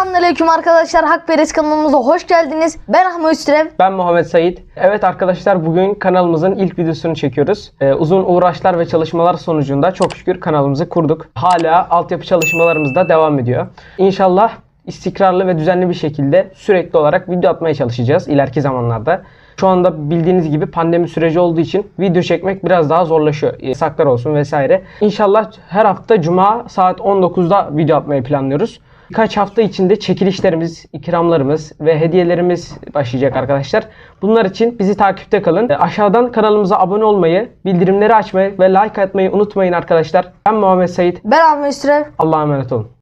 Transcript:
Selamünaleyküm arkadaşlar. Hakberes kanalımıza hoş geldiniz. Ben Ahmet Üstürev. Ben Muhammed Sait. Evet arkadaşlar bugün kanalımızın ilk videosunu çekiyoruz. Ee, uzun uğraşlar ve çalışmalar sonucunda çok şükür kanalımızı kurduk. Hala altyapı çalışmalarımız da devam ediyor. İnşallah istikrarlı ve düzenli bir şekilde sürekli olarak video atmaya çalışacağız ileriki zamanlarda. Şu anda bildiğiniz gibi pandemi süreci olduğu için video çekmek biraz daha zorlaşıyor. Yasaklar olsun vesaire. İnşallah her hafta cuma saat 19'da video atmayı planlıyoruz. Birkaç hafta içinde çekilişlerimiz, ikramlarımız ve hediyelerimiz başlayacak arkadaşlar. Bunlar için bizi takipte kalın. E, Aşağıdan kanalımıza abone olmayı, bildirimleri açmayı ve like atmayı unutmayın arkadaşlar. Ben Muhammed Sait. Ben Ahmet Üstürev. Allah'a emanet olun.